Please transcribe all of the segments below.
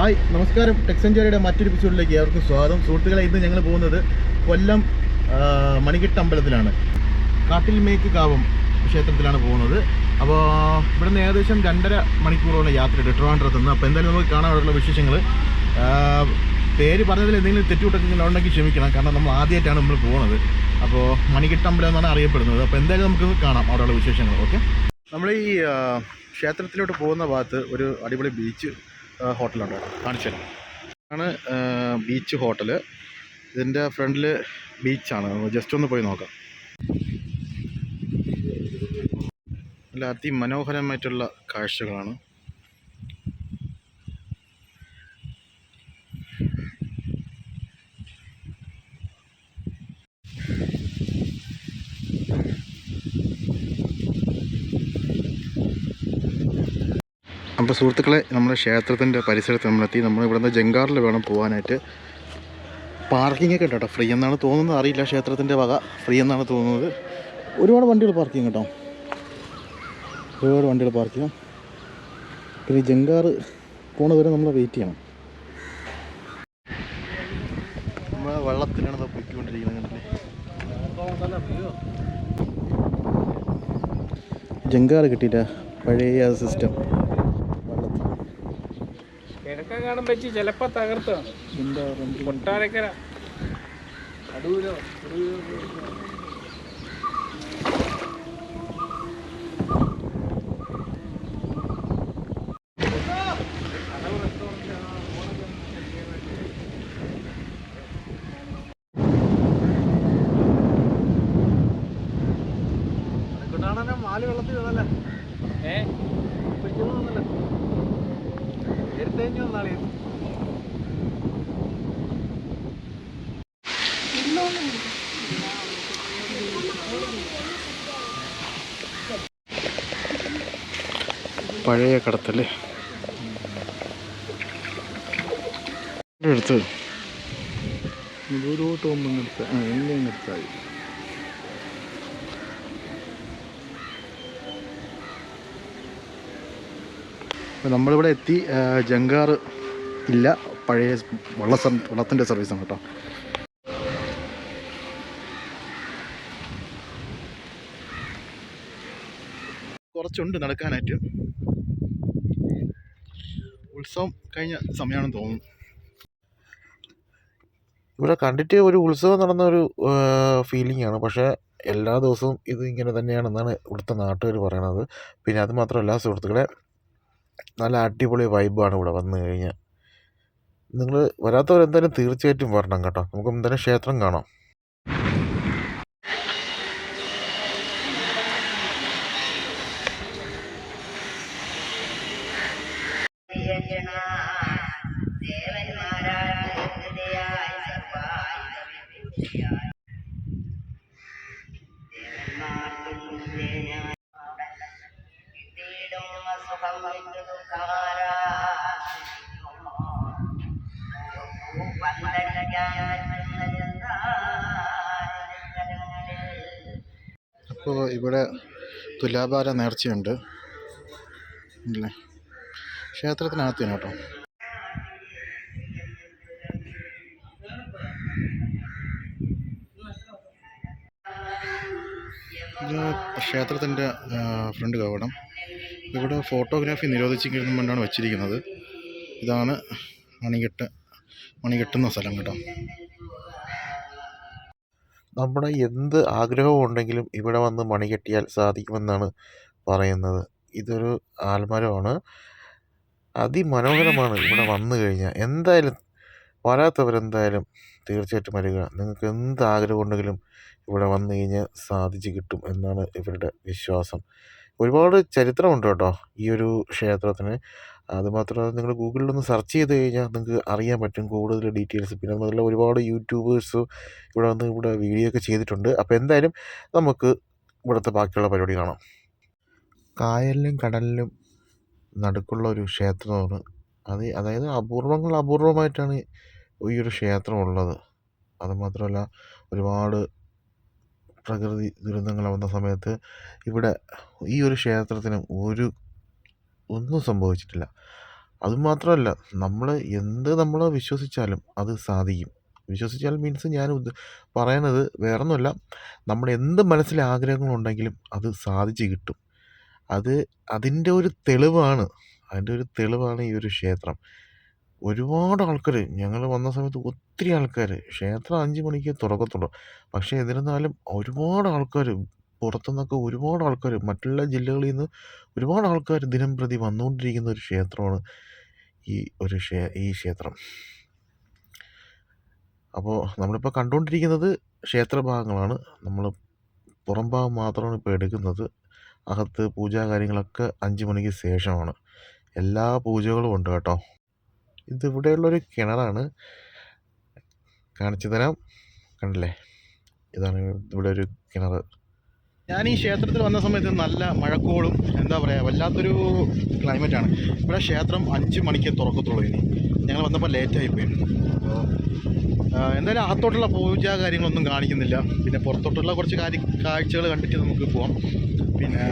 Hi നമസ്കാരം. ടെക്സഞ്ചേരിയുടെ മറ്റൊരു എപ്പിസോഡിലേക്ക് ഏവർക്കും സ്വാഗതം. സുഹൃത്തുക്കളെ ഇന്ന് ഞങ്ങൾ പോകുന്നത് കൊല്ലം മണികെട്ട് അമ്പലത്തിലാണ്. കാട്ടിൽമേക്ക് കാവം ക്ഷേത്രത്തിലാണ് പോകുന്നത്. അപ്പോൾ ഇവിടുന്ന് ഏകദേശം രണ്ടര മണിക്കൂറോളം യാത്രയുണ്ട് ട്രിവാൻഡ്രത്ത് നിന്ന് അപ്പോൾ എന്തായാലും നമുക്ക് കാണാനുള്ള വിശേഷങ്ങൾ പേര് പറഞ്ഞതിൽ എന്തെങ്കിലും തെറ്റുകുട്ടൊക്കെ ഉണ്ടെങ്കിൽ ക്ഷമിക്കണം. കാരണം നമ്മൾ ആദ്യമായിട്ടാണ് നമ്മൾ പോകുന്നത്. അപ്പോൾ മണികെട്ട് അമ്പലം എന്നാണ് അറിയപ്പെടുന്നത്. അപ്പോൾ എന്തായാലും നമുക്ക് കാണാം അവിടെയുള്ള വിശേഷങ്ങൾ ഓക്കെ? നമ്മൾ ഈ ക്ഷേത്രത്തിലോട്ട് പോകുന്ന ഭാഗത്ത് ഒരു അടിപൊളി ബീച്ച് ഹോട്ടലുണ്ട് കാണിച്ചു തരാം. ആണ് ബീച്ച് ഹോട്ടൽ ഇതിന്റെ ഫ്രണ്ടിൽ ബീച്ചാണ്. ജസ്റ്റ് ഒന്ന് പോയി നോക്കാം. നല്ല അതിമനോഹരമായിട്ടുള്ള കാഴ്ചകളാണ്. അപ്പോൾ സുഹൃത്തുക്കളെ നമ്മുടെ ക്ഷേത്രത്തിന്റെ പരിസരത്ത് നമ്മളെത്തി. നമ്മൾ ഇവിടുന്ന് ജംഗാറിൽ വേണം പോകാനായിട്ട് പാർക്കിംഗ് ഒക്കെ ഉണ്ട് കേട്ടോ ഫ്രീ എന്നാണ് തോന്നുന്നത്. അറിയില്ല ക്ഷേത്രത്തിന്റെ വക ഫ്രീ എന്നാണ് തോന്നുന്നത്. ഒരുപാട് വണ്ടികൾ പാർക്കിംഗ് കേട്ടോ. ഒരുപാട് വണ്ടികൾ പാർക്ക് ചെയ്യാം. പിന്നെ ജംഗാറ് പോണ വരെ നമ്മൾ വെയിറ്റ് ചെയ്യണം നമ്മൾ വെള്ളത്തിനാണ് പൊയ്ക്കൊണ്ടിരിക്കുന്നത് കണ്ടില്ലേ? കിട്ടിയില്ല പഴയ സിസ്റ്റം കിഴക്കൻ വെച്ച് ചിലപ്പോ തകർത്താണ് കൊട്ടാരക്കര അടൂരോ മാൽ വെള്ളത്തിൽ വീണല്ലേ ഏ? വന്നാളേ പഴയ കടത്തല്ലേ എടുത്ത് ദൂരോട്ട് പോകുമ്പോൾ ആ എന്നെ എടുത്താൽ അപ്പോൾ നമ്മളിവിടെ എത്തി ജങ്കാർ ഇല്ല പഴയ വള്ള വള്ളത്തിന്റെ സർവീസാണ് കേട്ടോ. കുറച്ചുണ്ട് നടക്കാനായിട്ട്. ഉത്സവം കഴിഞ്ഞ സമയമാണെന്ന് തോന്നുന്നു. ഇവിടെ കണ്ടിട്ട് ഒരു ഉത്സവം നടന്ന ഒരു ഫീലിംഗ് ആണ്. പക്ഷേ എല്ലാ ദിവസവും ഇത് ഇങ്ങനെ തന്നെയാണെന്നാണ് ഇവിടുത്തെ നാട്ടുകാർ പറയണത്. പിന്നെ അത് മാത്രമല്ല സുഹൃത്തുക്കളെ നല്ല അടിപൊളി വൈബാണ് ഇവിടെ വന്നു കഴിഞ്ഞാൽ നിങ്ങൾ വരാത്തവരെന്തായാലും തീർച്ചയായിട്ടും വരണം കേട്ടോ. നമുക്ക് എന്തായാലും ക്ഷേത്രം കാണാം. അപ്പോൾ ഇവിടെ തുലാഭാര നേർച്ചയുണ്ട്. അല്ലേ ക്ഷേത്രത്തിനകത്ത് കേട്ടോ. ക്ഷേത്രത്തിന്റെ ഫ്രണ്ട് കവടം. ഇവിടെ ഫോട്ടോഗ്രാഫി നിരോധിച്ചിരിക്കുന്നതുകൊണ്ടാണ് വച്ചിരിക്കുന്നത്. ഇതാണ് മണികെട്ട് മണികെട്ടുന്ന സ്ഥലം കേട്ടോ. നമ്മുടെ എന്ത് ആഗ്രഹവും ഉണ്ടെങ്കിലും ഇവിടെ വന്ന് മണി കെട്ടിയാൽ സാധിക്കുമെന്നാണ് പറയുന്നത്. ഇതൊരു ആൽമരമാണ്. അതിമനോഹരമാണ് ഇവിടെ വന്നു കഴിഞ്ഞാൽ. എന്തായാലും വരാത്തവരെന്തായാലും തീർച്ചയായിട്ടും വരിക. നിങ്ങൾക്ക് എന്ത് ആഗ്രഹം ഉണ്ടെങ്കിലും ഇവിടെ വന്നു കഴിഞ്ഞാൽ സാധിച്ചു കിട്ടും എന്നാണ് ഇവരുടെ വിശ്വാസം. ഒരുപാട് ചരിത്രമുണ്ട് കേട്ടോ ഈ ഒരു ക്ഷേത്രത്തിന്. അതുമാത്രമല്ല നിങ്ങൾ ഗൂഗിളിലൊന്ന് സെർച്ച് ചെയ്ത് കഴിഞ്ഞാൽ നിങ്ങൾക്ക് അറിയാൻ പറ്റും കൂടുതൽ ഡീറ്റെയിൽസ്. പിന്നെ അതുപോലെ ഒരുപാട് യൂട്യൂബേഴ്സ് ഇവിടെ വന്ന് ഇവിടെ വീഡിയോ ഒക്കെ ചെയ്തിട്ടുണ്ട്. അപ്പോൾ എന്തായാലും നമുക്ക് ഇവിടുത്തെ ബാക്കിയുള്ള പരിപാടി കാണാം. കായലിലും കടലിലും നടുക്കുള്ള ഒരു ക്ഷേത്രമാണ് അത് അതായത് അപൂർവങ്ങൾ അപൂർവമായിട്ടാണ് ഈ ഒരു ക്ഷേത്രം ഉള്ളത്. അതുമാത്രമല്ല ഒരുപാട് പ്രകൃതി ദുരന്തങ്ങൾ വന്ന സമയത്ത് ഇവിടെ ഈ ഒരു ക്ഷേത്രത്തിന് ഒരു ഒന്നും സംഭവിച്ചിട്ടില്ല. അതുമാത്രമല്ല നമ്മൾ എന്ത് നമ്മൾ വിശ്വസിച്ചാലും അത് സാധിക്കും. വിശ്വസിച്ചാൽ മീൻസ് ഞാൻ പറയണത് വേറൊന്നുമല്ല. നമ്മുടെ എന്ത് മനസ്സിൽ ആഗ്രഹങ്ങളുണ്ടെങ്കിലും അത് സാധിച്ച് കിട്ടും. അത് അതിന്റെ ഒരു തെളിവാണ്. അതിന്റെ ഒരു തെളിവാണ് ഈ ഒരു ക്ഷേത്രം. ഒരുപാട് ആൾക്കാർ ഞങ്ങൾ വന്ന സമയത്ത് ഒത്തിരി ആൾക്കാർ ക്ഷേത്രം അഞ്ച് മണിക്ക് തുറക്കത്തുള്ളൂ. പക്ഷേ എന്നിരുന്നാലും ഒരുപാട് ആൾക്കാർ പുറത്തുനിന്നൊക്കെ ഒരുപാട് ആൾക്കാർ മറ്റുള്ള ജില്ലകളിൽ നിന്ന് ഒരുപാട് ആൾക്കാർ ദിനം പ്രതി വന്നുകൊണ്ടിരിക്കുന്ന ഒരു ക്ഷേത്രമാണ് ഈ ഒരു ഈ ക്ഷേത്രം. അപ്പോൾ നമ്മളിപ്പോൾ കണ്ടുകൊണ്ടിരിക്കുന്നത് ക്ഷേത്രഭാഗങ്ങളാണ്. നമ്മൾ പുറം ഭാഗം മാത്രമാണ് ഇപ്പോൾ എടുക്കുന്നത്. അകത്ത് പൂജാ കാര്യങ്ങളൊക്കെ അഞ്ച് മണിക്ക് ശേഷമാണ്. എല്ലാ പൂജകളും ഉണ്ട് കേട്ടോ. ഇതിവിടെയുള്ളൊരു കിണറാണ്. കാണിച്ചു തരാം. കണ്ടില്ലേ? ഇതാണ് ഇവിടെ ഒരു കിണർ ഞാൻ ഈ ക്ഷേത്രത്തിൽ വന്ന സമയത്ത് നല്ല മഴക്കോളും എന്താ പറയുക വല്ലാത്തൊരു ക്ലൈമറ്റാണ് ഇവിടെ ക്ഷേത്രം അഞ്ച് മണിക്ക് തുറക്കത്തുള്ളൂ ഇനി. ഞങ്ങൾ വന്നപ്പോൾ ലേറ്റായിപ്പോയി അപ്പോൾ എന്തായാലും അകത്തോട്ടുള്ള പൂജ കാര്യങ്ങളൊന്നും കാണിക്കുന്നില്ല. പിന്നെ പുറത്തോട്ടുള്ള കുറച്ച് കാര്യ കാഴ്ചകൾ കണ്ടിട്ട് നമുക്ക് പോവാം. പിന്നെ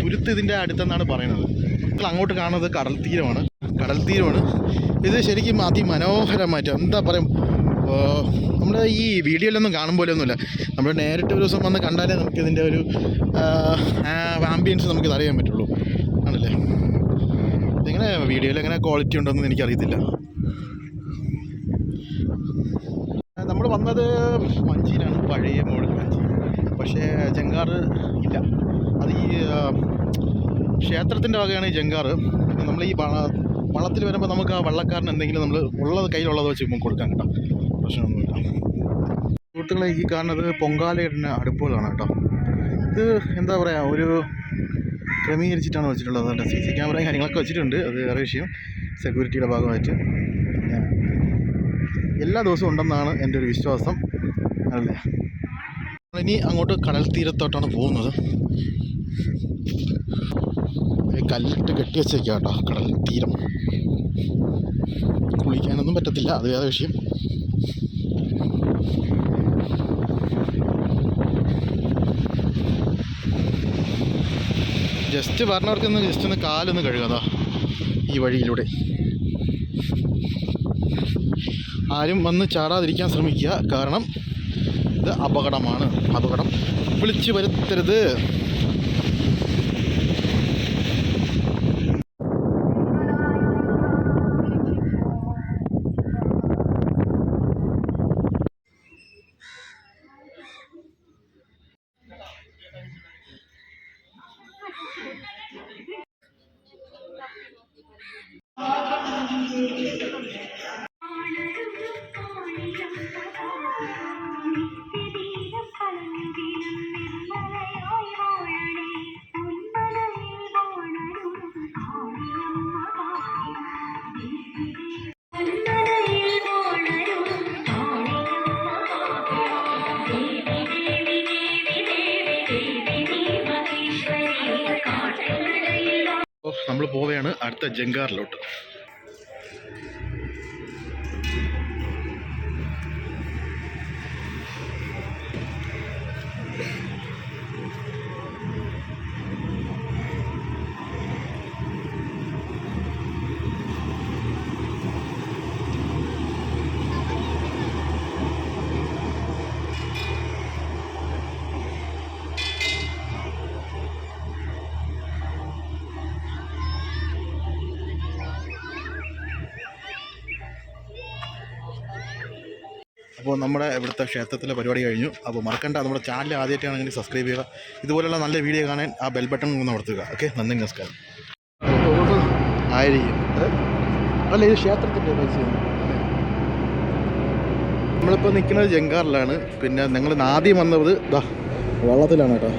തുരുത്ത് ഇതിന്റെ അടുത്തെന്നാണ് പറയുന്നത്. നമ്മൾ അങ്ങോട്ട് കാണുന്നത് കടൽ തീരമാണ്. കടൽ തീരമാണ്. ഇത് ശരിക്കും അതിമനോഹരമായിട്ട് എന്താ പറയും നമ്മുടെ ഈ വീഡിയോയിലൊന്നും കാണും പോലെയൊന്നുമില്ല. നമ്മൾ നേരിട്ട് ഒരു ദിവസം വന്ന് കണ്ടാലേ നമുക്കിതിന്റെ ഒരു ആംബിയൻസ് നമുക്കിത് അറിയാൻ പറ്റുള്ളൂ. ആണല്ലേ? ഇതെങ്ങനെ വീഡിയോയിൽ എങ്ങനെ ക്വാളിറ്റി ഉണ്ടെന്ന് എനിക്കറിയത്തില്ല. നമ്മൾ വന്നത് മഞ്ചിയിലാണ് പഴയ മോഡൽ മഞ്ചി പക്ഷേ ജങ്കാറ് ഇല്ല. അത് ഈ ക്ഷേത്രത്തിന്റെ വകയാണ് ഈ ജങ്കാറ്. നമ്മൾ ഈ വള- വള്ളത്തിൽ വരുമ്പോൾ നമുക്ക് ആ വള്ളക്കാരന് എന്തെങ്കിലും നമ്മൾ ഉള്ളത് കയ്യിലുള്ളത് വെച്ച് കൊടുക്കാൻ കേട്ടോ. പ്രശ്നമൊന്നുമില്ല. സുഹൃത്തുക്കളെ ഈ കാണുന്നത് പൊങ്കാലയിടുന്ന അടുപ്പുകളാണ് കേട്ടോ. ഇത് എന്താ പറയുക ഒരു ക്രമീകരിച്ചിട്ടാണ് വെച്ചിട്ടുള്ളത്. അതല്ല സി സി ക്യാമറയും കാര്യങ്ങളൊക്കെ വെച്ചിട്ടുണ്ട്. അത് വേറെ വിഷയം. സെക്യൂരിറ്റിയുടെ ഭാഗമായിട്ട്. എല്ലാ ദിവസവും ഉണ്ടെന്നാണ് എന്റെ ഒരു വിശ്വാസം. അല്ലേ? ഇനി അങ്ങോട്ട് കടൽ തീരത്തോട്ടാണ് പോകുന്നത്. കല്ലിട്ട് കെട്ടി വെച്ചേക്കാം കേട്ടോ കടൽ തീരം. കുളിക്കാനൊന്നും പറ്റത്തില്ല. അത് വേറെ വിഷയം. ജസ്റ്റ് പറഞ്ഞവർക്കൊന്ന് ജസ്റ്റ് ഒന്ന് കാലൊന്ന് കഴുകാതാ ഈ വഴിയിലൂടെ. ആരും വന്ന് ചാടാതിരിക്കാൻ ശ്രമിക്കുക. കാരണം ഇത് അപകടമാണ്. അപകടം വിളിച്ചു വരുത്തരുത്. പോവുകയാണ് അടുത്ത ജങ്കാറിലോട്ട്. അപ്പോൾ നമ്മുടെ ഇവിടുത്തെ ക്ഷേത്രത്തിലെ പരിപാടി കഴിഞ്ഞു. അപ്പോൾ മറക്കണ്ട നമ്മുടെ ചാനൽ ആദ്യമായിട്ടാണെങ്കിൽ സബ്സ്ക്രൈബ് ചെയ്യുക. ഇതുപോലെയുള്ള നല്ല വീഡിയോ കാണാൻ ആ ബെൽ ബട്ടൺ ഒന്ന് അമർത്തുക. ഓക്കെ നന്ദി നമസ്കാരം. ആയിരിക്കും? അല്ല ഇത് ക്ഷേത്രത്തിന്റെ പൈസ നമ്മളിപ്പോൾ നിൽക്കുന്നത് ജങ്കാറിലാണ് പിന്നെ ഞങ്ങൾ ആദ്യം വന്നത് വള്ളത്തിലാണ് കേട്ടോ.